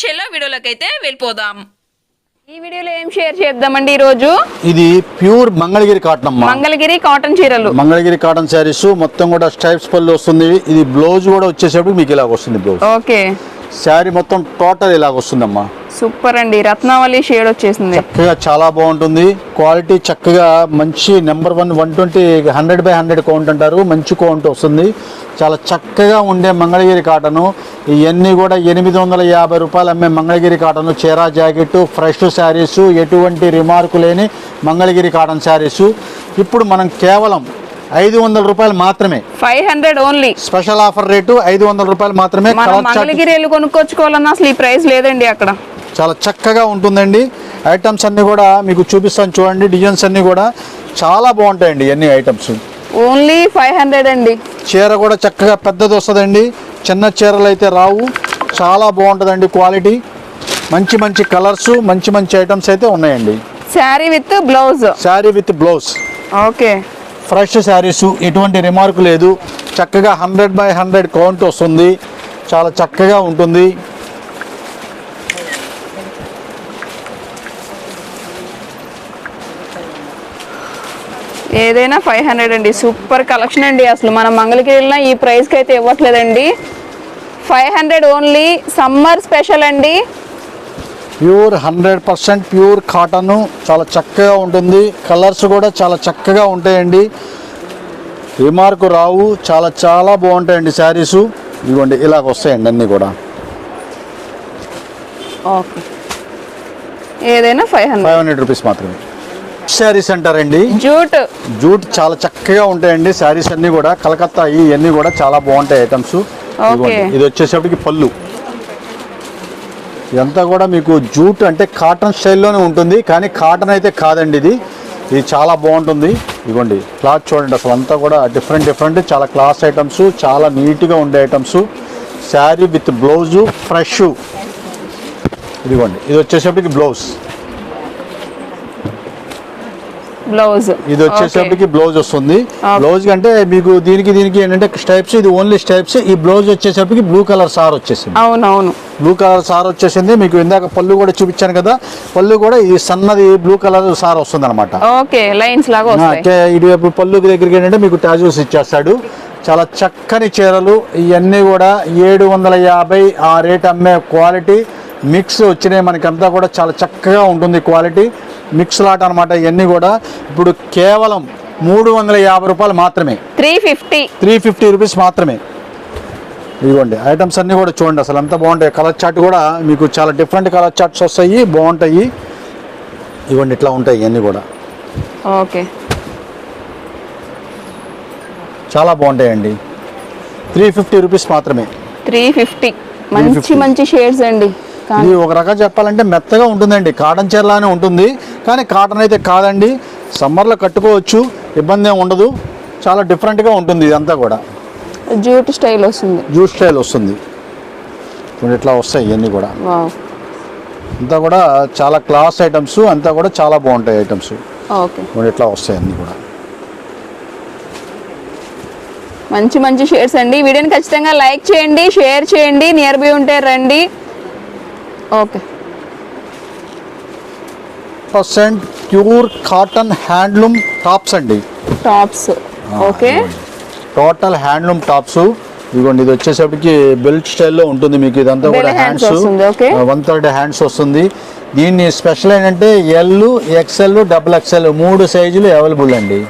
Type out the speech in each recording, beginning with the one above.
చెల్లో వీడియోలోకి అయితే వెళ్ళిపోదాం. ఈ వీడియోలో ఏం షేర్ చేద్దామండి ఈ రోజు ఇది ప్యూర్ మంగళగిరి కాటన్ అమ్మా. మంగళగిరి కాటన్ చీరలు. మంగళగిరి కాటన్ శారీస్ మొత్తం కూడా స్ట్రైప్స్ పళ్ళు వస్తుంది. ఇది బ్లౌజ్ కూడా వచ్చేసేప్పుడు మీకు ఇలాగ వస్తుంది బ్లౌజ్. ఓకే. శారీ మొత్తం టోటల్ ఇలాగ వస్తుందమ్మా. సూపర్ అండి. రత్నావళి షేడ్ వచ్చేసింది. చక్కగా చాలా బాగుంటుంది. క్వాలిటీ చక్కగా మంచి number one one twenty hundred by hundred count అంటారు. మంచి కౌంట్ వస్తుంది. చాలా చక్కగా ఉండే మంగళగిరి కాటను. ఇవన్నీ కూడా ఎనిమిది వందల యాభై రూపాయలు అమ్మే మంగళగిరి కాటను. చీరా జాకెట్ ఫ్రెష్ శారీస్ ఎటువంటి రిమార్కు లేని మంగళగిరి కాటన్ శారీస్. ఇప్పుడు మనం కేవలం ఐదు వందల రూపాయలు మాత్రమే five hundred only. Special offer rate ఐదు వందల రూపాయలు మాత్రమే మంగళగిరి వెళ్ళి కొనుక్కొచ్చుకోవాలన్నా అసలు ఈ ప్రైస్ లేదండి అక్కడ. చాలా చక్కగా ఉంటుందండి. ఐటమ్స్ అన్నీ కూడా మీకు చూపిస్తాను చూడండి. డిజైన్స్ అన్నీ కూడా చాలా బాగుంటాయండి అన్ని ఐటమ్స్ ఓన్లీ ఫైవ్ హండ్రెడ్ అండి. చీర కూడా చక్కగా పెద్దది వస్తుందండి. చిన్న చీరలు అయితే రావు. చాలా బాగుంటుందండి క్వాలిటీ మంచి మంచి కలర్స్ మంచి మంచి ఐటమ్స్ అయితే ఉన్నాయండి. Sari with blouse sari with blouse okay fresh saris ఎటువంటి రిమార్క్ లేదు. చక్కగా హండ్రెడ్ బై హండ్రెడ్ కౌంట్ వస్తుంది. చాలా చక్కగా ఉంటుంది. ఏదైనా ఫైవ్ హండ్రెడ్ అండి. సూపర్ కలెక్షన్ అండి అసలు. మనం మంగళగిరి వెళ్ళినా ఈ ప్రైస్కి అయితే ఇవ్వట్లేదండి. Five hundred only summer special అండి. Pure hundred percent pure cotton చాలా చక్కగా ఉంటుంది. కలర్స్ కూడా చాలా చక్కగా ఉంటాయండి. రిమార్క్ రావు చాలా చాలా బాగుంటాయండి శారీస్. ఇదిగోండి ఇలాగ వస్తాయండి అన్నీ కూడా. ఓకే ఏదైనా five hundred five hundred rupees మాత్రమే. శారీస్ అంటారండి. జూట్. జూట్ చాలా చక్కగా ఉంటాయండి శారీస్ అన్నీ కూడా. కలకత్తా ఇవన్నీ కూడా చాలా బాగుంటాయి ఐటమ్స్. ఇది వచ్చేసరికి పళ్ళు. ఇదంతా కూడా మీకు జూట్ అంటే కాటన్ స్టైల్లోనే ఉంటుంది కానీ కాటన్ అయితే కాదండి ఇది. ఇది చాలా బాగుంటుంది. ఇదిగోండి క్లాత్ చూడండి అసలు అంతా కూడా డిఫరెంట్ డిఫరెంట్ చాలా క్లాస్ ఐటమ్స్ చాలా నీట్గా ఉండే items. Sari with blouse fresh. ఇదిగోండి ఇది వచ్చేసరికి బ్లౌజ్. బ్లౌజ్. ఇది వచ్చేసరికి బ్లౌజ్ వస్తుంది. బ్లౌజ్ అంటే మీకు దీనికి దీనికి ఏంటంటే స్టైప్స్ ఇది ఓన్లీ స్టైప్స్ ఈ బ్లౌజ్ వచ్చేసరికి బ్లూ కలర్ సార్ వచ్చేసింది. అవునవును. బ్లూ కలర్ సార్ వచ్చేసింది. మీకు ఇందాక పళ్ళు కూడా చూపించాను కదా పళ్ళు కూడా ఈ సన్నది బ్లూ కలర్ సార్ వస్తుంది అనమాట ఓకే లైన్స్ లాగా వస్తాయి. ఇటువైపు పళ్ళు దగ్గరికి ఏంటంటే మీకు టాజూస్ ఇచ్చేస్తాడు. చాలా చక్కని చీరలు ఇవన్నీ కూడా ఏడు వందల యాభై ఆ రేట్ అమ్మే క్వాలిటీ మిక్స్ వచ్చినాయి మనకంతా కూడా చాలా చక్కగా ఉంటుంది క్వాలిటీ మిక్స్ లాట్ అనమాట ఇవన్నీ కూడా. ఇప్పుడు కేవలం మూడు వందల యాభై రూపాయలు మాత్రమే. Three fifty. Three fifty rupees మాత్రమే. ఇదిగోండి ఐటమ్స్ అన్నీ కూడా చూడండి అసలు ఎంత బాగుంటాయి. కలర్ చార్ట్ కూడా మీకు చాలా డిఫరెంట్ కలర్ చార్ట్స్ వస్తాయి బాగుంటాయి. ఇవ్వండి ఇట్లా ఉంటాయి ఇవన్నీ కూడా. ఓకే. చాలా బాగుంటాయండి. త్రీ ఫిఫ్టీ రూపీస్ మాత్రమే. Three fifty. మంచి 350. మంచి షేడ్స్ అండి. ఇది ఒక రకంగా చెప్పాలంటే మెత్తగా ఉంటుందండి. కాటన్ చీరలానే ఉంటుంది. కానీ కాటన్ అయితే కాదండి. సమ్మర్లో కట్టుకోవచ్చు. ఇబ్బంది ఏమి ఉండదు. చాలా డిఫరెంట్గా ఉంటుంది ఇదంతా కూడా. జూట్ స్టైల్ వస్తుంది. జ్యూస్ స్టైల్ వస్తుంది. ఇట్లా వస్తాయి ఇవన్నీ కూడా. అంతా కూడా చాలా క్లాస్ ఐటమ్స్ అంతా కూడా చాలా బాగుంటాయి ఐటమ్స్. ఇట్లా వస్తాయి అన్నీ కూడా. మంచి మంచి షేడ్స్ అండి. వీడియోని ఖచ్చితంగా లైక్ చేయండి షేర్ చేయండి నియర్ బై ఉంటే రండి. Okay. Percent pure cotton handloom tops అండి. Tops. Okay. Total handloom tops. ఇదిగోండి ఇది వచ్చేసరికి బెల్ట్ స్టైల్లో ఉంటుంది మీకు ఇదంతా కూడా హ్యాండ్స్. వన్ థర్డ్ హ్యాండ్స్ వస్తుంది. దీన్ని స్పెషల్ ఏంటంటే ఎల్ ఎక్స్ఎల్ డబుల్ ఎక్స్ఎల్ మూడు సైజులు అవైలబుల్ అండి.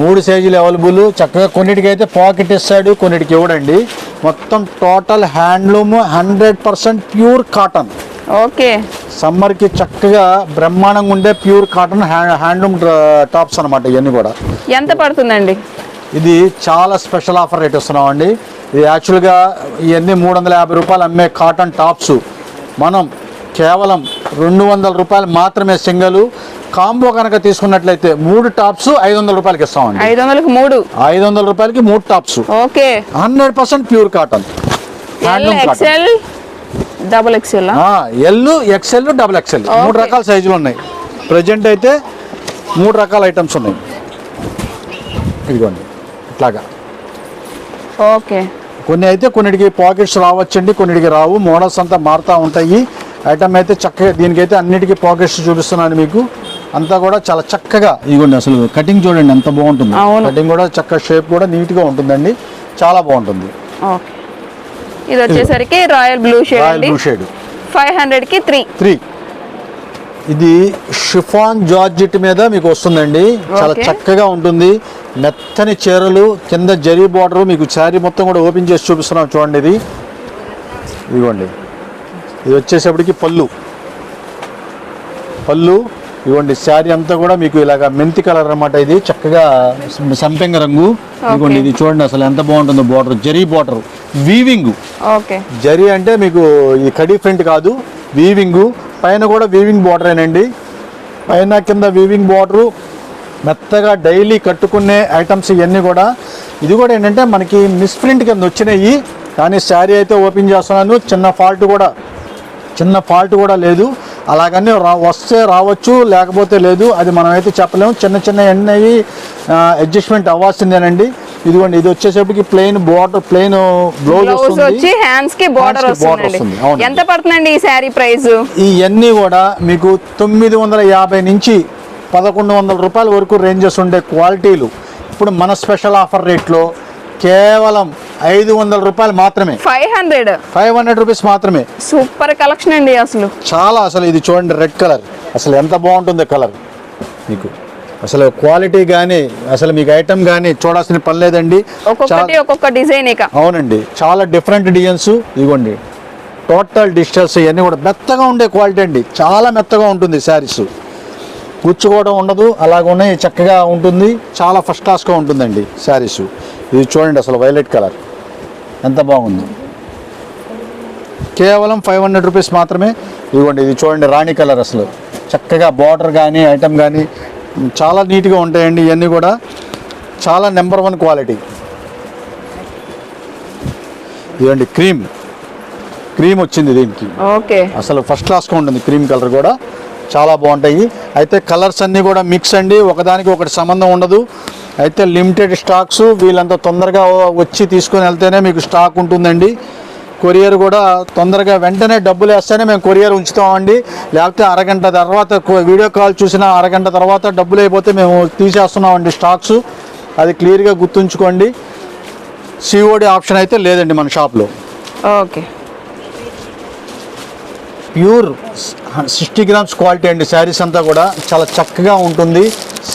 మూడు సైజులు అవైలబుల్. చక్కగా కొన్నిటికి అయితే పాకెట్ ఇస్తాడు కొన్నిటికి ఇవ్వడండి. మొత్తం total handloom hundred percent pure cotton okay. సమ్మర్కి చక్కగా బ్రహ్మాండంగా ఉండే ప్యూర్ కాటన్ హ్యాండ్లూమ్ టాప్స్ అనమాట ఇవన్నీ కూడా. ఎంత పడుతుందండి? ఇది చాలా స్పెషల్ ఆఫర్ రేట్ ఇస్తున్నాం అండి ఇది యాక్చువల్గా ఇవన్నీ మూడు వందల యాభై రూపాయలు అమ్మే కాటన్ టాప్స్ మనం కేవలం రెండు వందల రూపాయలు మాత్రమే సింగల్ కాంబో కనుక తీసుకున్నట్లయితే మూడు టాప్స్ ఐదు వందల రూపాయలకి ఇస్తామండి. ఐదు వందలకు మూడు? ఐదు వందల రూపాయలకి మూడు tops. Okay. Hundred percent pure cotton. Handloom cotton XL double XL L XL double XL మూడు. రకాల సైజులు ఉన్నాయి. ప్రజెంట్ అయితే మూడు రకాల ఐటమ్స్ ఉన్నాయి. ఇదిగోండి ఇట్లాగా. ఓకే. కొన్ని అయితే కొన్నిటికి పాకెట్స్ రావచ్చండి కొన్నిటికి రావు. మోడల్స్ అంతా మారుతూ ఉంటాయి. ఐటమ్ అయితే చక్కగా దీనికైతే అన్నిటికీ పాకెట్స్ చూపిస్తున్నాను మీకు. అంతా కూడా చాలా చక్కగా ఇదిగోండి అసలు కటింగ్ చూడండి ఎంత బాగుంటుంది. కటింగ్ కూడా చక్క షేప్ కూడా నీట్గా ఉంటుందండి. చాలా బాగుంటుంది. ఇది వచ్చేసరికి royal blue shade royal blue shade five హండ్రెడ్కి త్రీ. త్రీ. ఇది షిఫాన్ జార్జెట్ మీద మీకు వస్తుందండి. చాలా. చక్కగా ఉంటుంది. మెత్తని చీరలు కింద జరీ బార్డర్ మీకు శారీ మొత్తం కూడా ఓపెన్ చేసి చూపిస్తున్నాం చూడండి ఇది. ఇదిగోండి. ఇది వచ్చేసేపటికి పళ్ళు. పళ్ళు ఇదిగోండి శారీ అంతా కూడా మీకు ఇలాగ మెంతి కలర్ అన్నమాట ఇది. చక్కగా సంపెంగ రంగు. ఇదిగోండి ఇది చూడండి అసలు ఎంత బాగుంటుందో border zari border. Weaving. Zari అంటే మీకు ఈ కడీ ఫ్రంట్ కాదు వీవింగ్. పైన కూడా వీవింగ్ బార్డరేనండి పైన కింద వీవింగ్ బార్డరు. మెత్తగా డైలీ కట్టుకునే ఐటమ్స్ ఇవన్నీ కూడా. ఇది కూడా ఏంటంటే మనకి మిస్ప్రింట్ కింద వచ్చినాయి. కానీ శారీ అయితే ఓపెన్ చేస్తున్నాను. చిన్న ఫాల్ట్ కూడా. చిన్న ఫాల్ట్ కూడా లేదు. అలాగని రా వస్తే రావచ్చు లేకపోతే లేదు అది మనం అయితే చెప్పలేము. చిన్న చిన్న ఎన్నవి అడ్జస్ట్మెంట్ అవ్వాల్సిందేనండి. ఇదిగోండి ఇది వచ్చేసరికి ప్లెయిన్ బార్డర్ ప్లెయిన్ బ్లౌజ్ వచ్చి హ్యాండ్స్కి బార్డర్ వస్తుంది. ఎంత పడుతుందండి ఈ శారీ ప్రైస్ ఇవన్నీ కూడా మీకు తొమ్మిది వందల యాభై నుంచి పదకొండు వందల రూపాయల వరకు రేంజెస్ ఉండే క్వాలిటీలు. ఇప్పుడు మన స్పెషల్ ఆఫర్ రేట్లో కేవలం ఐదు వందల రూపాయలు మాత్రమే. Five hundred. Five hundred rupees మాత్రమే. సూపర్ కలెక్షన్ అండి అసలు. చాలా అసలు ఇది చూడండి రెడ్ కలర్. అసలు ఎంత బాగుంటుంది కలర్. మీకు అసలు క్వాలిటీ కానీ అసలు మీకు ఐటమ్ కానీ చూడాల్సిన పని లేదండి. ఒక్కొక్కటి ఒక్కొక్క డిజైన్ ఇక. అవునండి. చాలా డిఫరెంట్ డిజైన్స్ ఇదిగోండి. టోటల్ డిజిటల్స్ ఇవన్నీ కూడా మెత్తగా ఉండే క్వాలిటీ అండి. చాలా మెత్తగా ఉంటుంది శారీస్. కూర్చుకోవడం ఉండదు అలాగనే చక్కగా ఉంటుంది. చాలా ఫస్ట్ క్లాస్గా ఉంటుందండి శారీస్. ఇది చూడండి అసలు వైలెట్ కలర్. ఎంత బాగుంది. కేవలం ఫైవ్ హండ్రెడ్ రూపీస్ మాత్రమే. ఇదిగోండి ఇది చూడండి రాణి కలర్ అసలు. చక్కగా బార్డర్ కానీ ఐటమ్ కానీ చాలా నీట్గా ఉంటాయండి ఇవన్నీ కూడా. చాలా నెంబర్ వన్ క్వాలిటీ. ఇదండి క్రీమ్. క్రీమ్ వచ్చింది దీనికి. ఓకే. అసలు ఫస్ట్ క్లాస్గా ఉంటుంది క్రీమ్ కలర్ కూడా. చాలా బాగుంటాయి. అయితే కలర్స్ అన్నీ కూడా మిక్స్ అండి. ఒకదానికి ఒకటి సంబంధం ఉండదు. అయితే లిమిటెడ్ స్టాక్స్ వీళ్ళంత తొందరగా వచ్చి తీసుకొని వెళ్తేనే మీకు స్టాక్ ఉంటుందండి. కొరియర్ కూడా తొందరగా వెంటనే డబ్బులు వేస్తేనే మేము కొరియర్ ఉంచుతామండి. లేకపోతే అరగంట తర్వాత వీడియో కాల్ చూసిన అరగంట తర్వాత డబ్బులు అయిపోతే మేము తీసేస్తున్నామండి స్టాక్స్. అది క్లియర్గా గుర్తుంచుకోండి. సిఓడి ఆప్షన్ అయితే లేదండి మన షాప్లో. Okay. Pure sixty grams quality అండి శారీస్ అంతా కూడా. చాలా చక్కగా ఉంటుంది.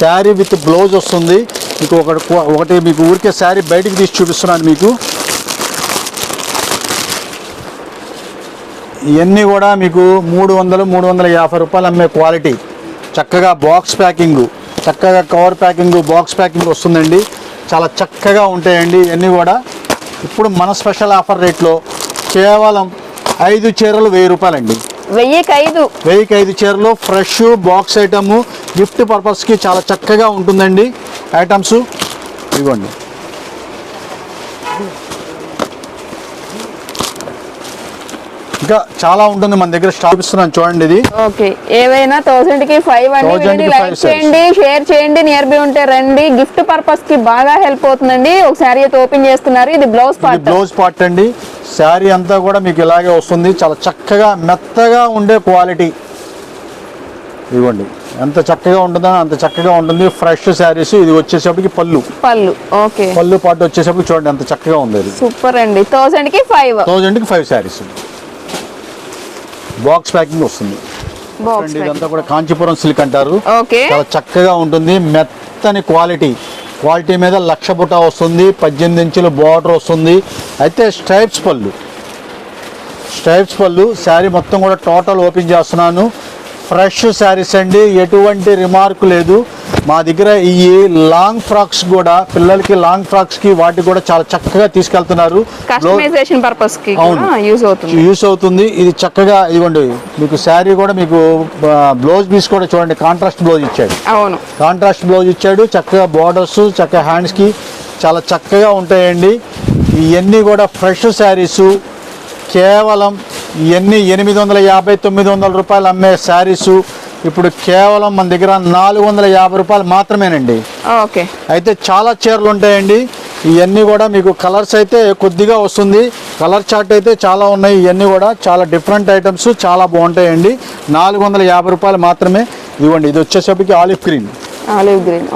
శారీ విత్ బ్లౌజ్ వస్తుంది. మీకు ఒకటి ఒకటి మీకు ఊరికే శారీ బయటికి తీసి చూపిస్తున్నాను మీకు. ఇవన్నీ కూడా మీకు మూడు వందలు మూడు వందల యాభై రూపాయలు అమ్మే క్వాలిటీ. చక్కగా బాక్స్ ప్యాకింగ్ చక్కగా కవర్ ప్యాకింగ్ బాక్స్ ప్యాకింగ్ వస్తుందండి. చాలా చక్కగా ఉంటాయండి ఇవన్నీ కూడా. ఇప్పుడు మన స్పెషల్ ఆఫర్ రేట్లో కేవలం ఐదు చీరలు వెయ్యి రూపాయలండి. వెయ్యికి ఐదు. వెయ్యికి ఐదు చీరలు ఫ్రెష్ బాక్స్ ఐటమ్ గిఫ్ట్ పర్పస్కి చాలా చక్కగా ఉంటుందండి. ఐటమ్స్ ఇవ్వండి. ఇంకా చాలా ఉంటుంది మన దగ్గర స్టాక్ ఇస్తున్నాను చూడండి ఇది. ఓకే ఏవైనా థౌసండ్కి ఫైవ్ అండి 1000 కి వీడియోని five లైక్. చేయండి షేర్ చేయండి నియర్ బై ఉంటే రండి. గిఫ్ట్ పర్పస్కి బాగా హెల్ప్ అవుతుందండి. ఒకసారి అయితే ఓపెన్ చేస్తున్నారు. ఇది బ్లౌజ్ పార్ట్ బ్లౌజ్ పార్ట్ అండి. శారీ అంతా కూడా మీకు ఇలాగే వస్తుంది. చాలా చక్కగా మెత్తగా ఉండే క్వాలిటీ ఇవ్వండి. ఎంత చక్కగా ఉంటుందో అంత చక్కగా ఉంటుంది. ఫ్రెష్ శారీస్ ఇది వచ్చేసరికి పళ్ళు. పళ్ళు ఓకే. పళ్ళు పాటు వచ్చేసరికి చూడండి ఎంత చక్కగా ఉంది ఇది సూపర్ అండి. థౌసండ్కి ఫైవ్ థౌజండ్కి ఫైవ్ శారీస్ బాక్స్ ప్యాకింగ్ వస్తుంది. ఇదంతా కూడా కాంచీపురం సిల్క్ అంటారు. ఓకే. చాలా చక్కగా ఉంటుంది. మెత్తని క్వాలిటీ క్వాలిటీ మీద లక్ష బుట్ట వస్తుంది. పద్దెనిమిది ఇంచుల బార్డర్ వస్తుంది. అయితే స్ట్రైప్స్ పళ్ళు. స్ట్రైప్స్ పళ్ళు శారీ మొత్తం కూడా టోటల్ ఓపెన్ చేస్తున్నాను. ఫ్రెష్ శారీస్ అండి. ఎటువంటి రిమార్క్ లేదు. మా దగ్గర ఈ లాంగ్ ఫ్రాక్స్ కూడా పిల్లలకి లాంగ్ ఫ్రాక్స్కి వాటి కూడా చాలా చక్కగా తీసుకెళ్తున్నారు. కస్టమైజేషన్ పర్పస్కి అవును. యూజ్ అవుతుంది. యూస్ అవుతుంది. ఇది చక్కగా ఇదిగోండి మీకు శారీ కూడా మీకు బ్లౌజ్ పీస్ కూడా చూడండి. కాంట్రాస్ట్ బ్లౌజ్ ఇచ్చాడు. అవును. కాంట్రాస్ట్ బ్లౌజ్ ఇచ్చాడు. చక్కగా బార్డర్స్ చక్కగా హ్యాండ్స్కి చాలా చక్కగా ఉంటాయండి. ఇవన్నీ కూడా ఫ్రెష్ శారీసు. కేవలం ఇవన్నీ ఎనిమిది వందల యాభై తొమ్మిది వందల రూపాయలు అమ్మే శారీసు ఇప్పుడు కేవలం మన దగ్గర నాలుగు వందల యాభై రూపాయలు మాత్రమేనండి. ఓకే. అయితే చాలా చీరలు ఉంటాయండి. ఇవన్నీ కూడా మీకు కలర్స్ అయితే కొద్దిగా వస్తుంది. కలర్ చార్ట్ అయితే చాలా ఉన్నాయి. ఇవన్నీ కూడా చాలా డిఫరెంట్ ఐటమ్స్ చాలా బాగుంటాయండి. నాలుగు వందల యాభై రూపాయలు మాత్రమే. ఇవ్వండి ఇది వచ్చేసరికి ఆలివ్ గ్రీన్. ఆలివ్ గ్రీన్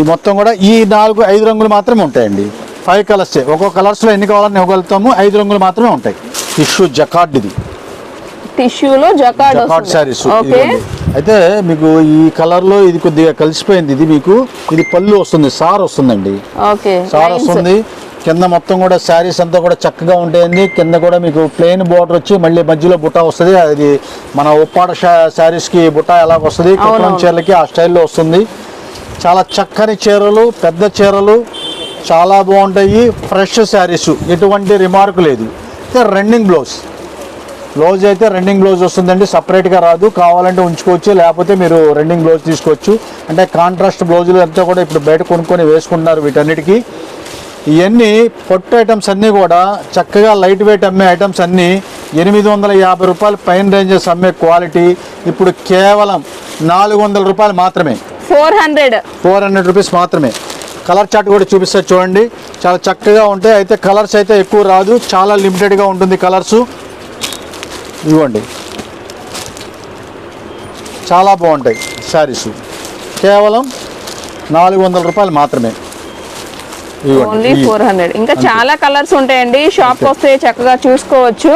ఈ మొత్తం కూడా ఈ నాలుగు ఐదు రంగులు మాత్రమే ఉంటాయండి. Five colours. ఒక్కొక్క కలర్స్లో ఎన్ని కావాలని ఇవ్వగలుగుతాము. ఐదు రంగులు మాత్రమే ఉంటాయి. టిష్యూ జకార్డ్ ఇది టిష్యూలో జకార్డ్ జకార్డ్ శారీస్ ఓకే. అయితే మీకు ఈ కలర్లో ఇది కొద్దిగా కలిసిపోయింది. ఇది మీకు ఇది పళ్ళు వస్తుంది సార్ వస్తుందండి. ఓకే. సార్ వస్తుంది. కింద మొత్తం కూడా శారీస్ అంతా కూడా చక్కగా ఉంటాయండి కింద కూడా మీకు ప్లెయిన్ బార్డర్ వచ్చి మళ్ళీ మధ్యలో బుట్ట వస్తుంది. అది మన ఉప్పాడ శారీస్కి బుట్ట ఎలా వస్తుంది? అవునవును. చీరలకి ఆ స్టైల్లో వస్తుంది. చాలా చక్కని చీరలు పెద్ద చీరలు చాలా బాగుంటాయి. ఫ్రెష్ శారీస్ ఎటువంటి రిమార్క్ లేదు. అయితే రన్నింగ్ బ్లౌజ్ బ్లౌజ్ అయితే రన్నింగ్ బ్లౌజ్ వస్తుందండి. సపరేట్గా రాదు. కావాలంటే ఉంచుకోవచ్చు. లేకపోతే మీరు రన్నింగ్ బ్లౌజ్ తీసుకోవచ్చు. అంటే కాంట్రాస్ట్ బ్లౌజులు అంతా కూడా ఇప్పుడు బయట కొనుక్కొని వేసుకుంటున్నారు వీటన్నిటికీ. ఇవన్నీ పొట్టు ఐటమ్స్ అన్నీ కూడా చక్కగా లైట్ వెయిట్ అమ్మే ఐటమ్స్ అన్నీ ఎనిమిది వందల యాభై రూపాయలు పైన రేంజెస్ అమ్మే క్వాలిటీ ఇప్పుడు కేవలం నాలుగు వందల రూపాయలు మాత్రమే. Four hundred four hundred rupees మాత్రమే. కలర్ చార్ట్ కూడా చూపిస్తారు చూడండి. చాలా చక్కగా ఉంటాయి. అయితే కలర్స్ అయితే ఎక్కువ రాదు. చాలా లిమిటెడ్గా ఉంటుంది కలర్స్. ఇవ్వండి. చాలా బాగుంటాయి శారీస్. కేవలం నాలుగు వందల రూపాయలు మాత్రమే. ఓన్లీ ఫోర్ హండ్రెడ్ ఇంకా చాలా కలర్స్ ఉంటాయండి. షాప్ వస్తే చక్కగా చూసుకోవచ్చు.